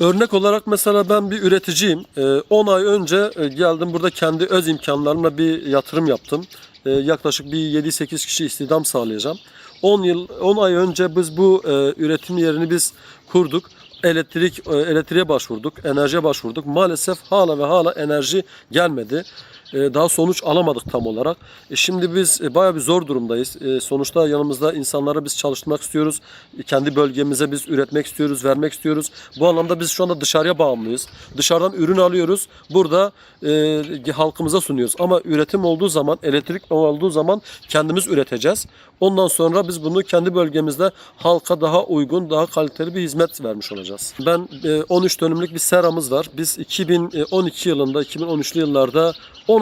Örnek olarak mesela ben bir üreticiyim. Ee, 10 ay önce e, geldim burada kendi öz imkanlarımla bir yatırım yaptım. Ee, Yaklaşık bir 7-8 kişi istihdam sağlayacağım. 10 yıl 10 ay önce biz bu e, üretim yerini biz kurduk. Elektrik e, elektriğe başvurduk, enerjiye başvurduk. Maalesef hala ve hala enerji gelmedi. E, Daha sonuç alamadık tam olarak. E, Şimdi biz e, bayağı bir zor durumdayız. Sonuçta yanımızda insanlara biz çalıştırmak istiyoruz. Kendi bölgemize biz üretmek istiyoruz, vermek istiyoruz. Bu anlamda biz şu anda dışarıya bağımlıyız. Dışarıdan ürün alıyoruz. Burada halkımıza sunuyoruz. Ama üretim olduğu zaman, elektrik olduğu zaman kendimiz üreteceğiz. Ondan sonra biz bunu kendi bölgemizde halka daha uygun, daha kaliteli bir hizmet vermiş olacağız. Ben e, 13 dönümlük bir seramız var. Biz 2012 yılında, 2013'lü yıllarda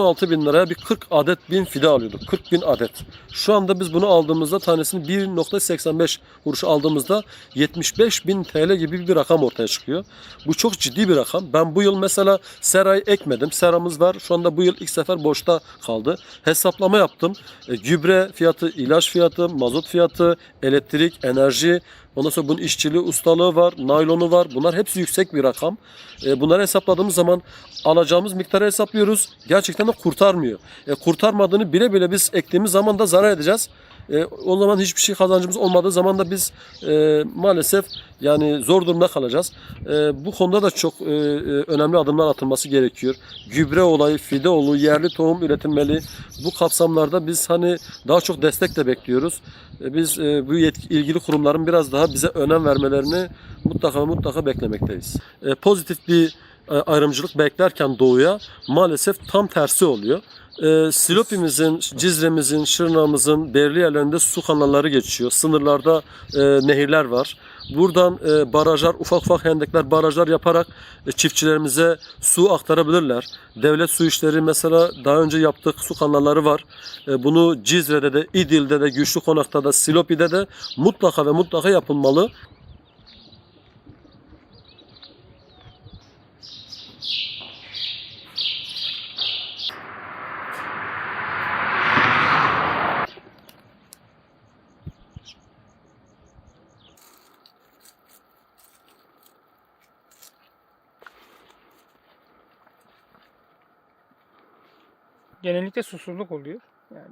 16 bin liraya bir 40 adet bin fide alıyorduk. 40 bin adet. Şu anda biz bunu aldığımızda tanesini 1.85 kuruş aldığımızda 75 bin TL gibi bir rakam ortaya çıkıyor. Bu çok ciddi bir rakam. Ben bu yıl mesela serayı ekmedim. Seramız var. Şu anda bu yıl ilk sefer boşta kaldı. Hesaplama yaptım. E, gübre fiyatı, ilaç fiyatı, mazot fiyatı, elektrik, enerji, Ondan sonra bunun işçiliği, ustalığı var, naylonu var. Bunlar hepsi yüksek bir rakam. E, bunları hesapladığımız zaman alacağımız miktarı hesaplıyoruz. Gerçekten de kurtarmıyor. E, kurtarmadığını bile bile biz ektiğimiz zaman da zarar edeceğiz. E, o zaman hiçbir şey kazancımız olmadığı zaman da biz e, maalesef yani zor durumda kalacağız. E, bu konuda da çok e, e, önemli adımlar atılması gerekiyor. Gübre olayı, fide olayı, yerli tohum üretilmeli. Bu kapsamlarda biz hani daha çok destek de bekliyoruz. E, biz e, bu yetki, ilgili kurumların biraz daha bize önem vermelerini mutlaka mutlaka beklemekteyiz. E, pozitif bir e, ayrımcılık beklerken doğuya maalesef tam tersi oluyor. E, Silopi'mizin, Cizre'mizin, Şırnak'ımızın belirli yerlerinde su kanalları geçiyor. Sınırlarda e, nehirler var. Buradan e, barajlar, ufak ufak hendekler, barajlar yaparak e, çiftçilerimize su aktarabilirler. Devlet su işleri mesela daha önce yaptık su kanalları var. E, bunu Cizre'de de, İdil'de de, Güçlü Konak'ta da, Silopi'de de mutlaka ve mutlaka yapılmalı. Genellikle susuzluk oluyor. Yani.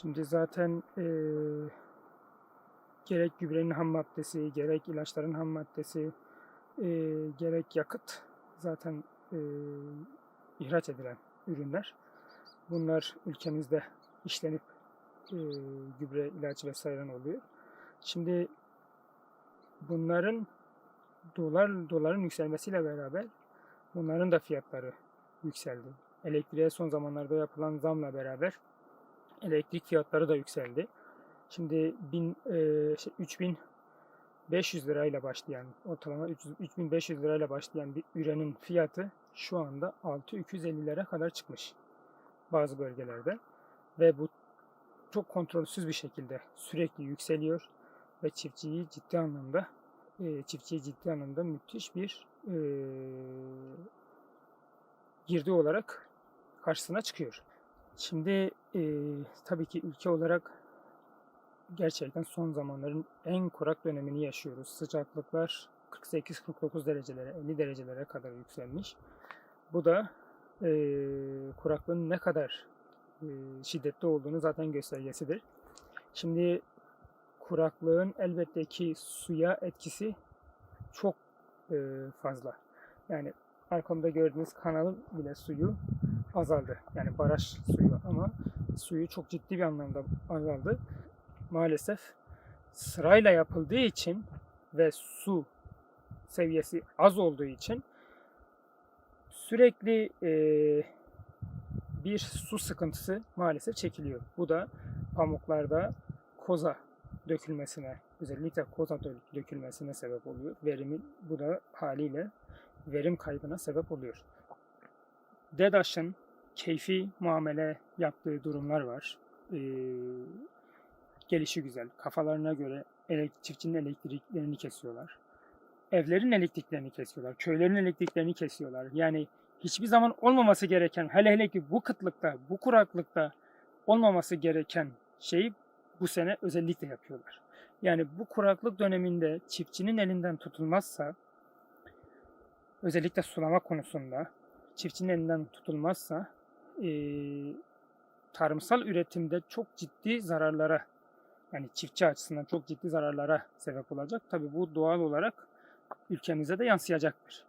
Şimdi zaten eee gerek gübrenin ham maddesi, gerek ilaçların ham maddesi, eee, gerek yakıt zaten eee, ihraç edilen ürünler. Bunlar ülkemizde işlenip eee, gübre, ilaç vesaire oluyor. Şimdi bunların dolar doların yükselmesiyle beraber bunların da fiyatları yükseldi. Elektriğe son zamanlarda yapılan zamla beraber elektrik fiyatları da yükseldi. Şimdi bin, e, şey, 3500 lirayla başlayan ortalama 300 3500 lirayla başlayan bir ürenin fiyatı şu anda 6250'lere kadar çıkmış bazı bölgelerde ve bu çok kontrolsüz bir şekilde sürekli yükseliyor ve çiftçiyi ciddi anlamda e, çiftçiye ciddi anlamda müthiş bir e, girdi olarak karşısına çıkıyor. Şimdi e, tabii ki ülke olarak gerçekten son zamanların en kurak dönemini yaşıyoruz. Sıcaklıklar 48-49 derecelere, 50 derecelere kadar yükselmiş. Bu da e, kuraklığın ne kadar e, şiddetli olduğunu zaten göstergesidir. Şimdi kuraklığın elbette ki suya etkisi çok e, fazla. Yani arkamda gördüğünüz kanalın bile suyu azaldı. Yani baraj suyu ama suyu çok ciddi bir anlamda azaldı maalesef sırayla yapıldığı için ve su seviyesi az olduğu için sürekli e, bir su sıkıntısı maalesef çekiliyor. Bu da pamuklarda koza dökülmesine, özellikle koza dö- dökülmesine sebep oluyor. Verimin bu da haliyle verim kaybına sebep oluyor. DEDAŞ'ın keyfi muamele yaptığı durumlar var. e, gelişi güzel. Kafalarına göre çiftçinin elektriklerini kesiyorlar. Evlerin elektriklerini kesiyorlar. Köylerin elektriklerini kesiyorlar. Yani hiçbir zaman olmaması gereken, hele hele ki bu kıtlıkta, bu kuraklıkta olmaması gereken şeyi bu sene özellikle yapıyorlar. Yani bu kuraklık döneminde çiftçinin elinden tutulmazsa, özellikle sulama konusunda çiftçinin elinden tutulmazsa eee, tarımsal üretimde çok ciddi zararlara yani çiftçi açısından çok ciddi zararlara sebep olacak. Tabii bu doğal olarak ülkemize de yansıyacaktır.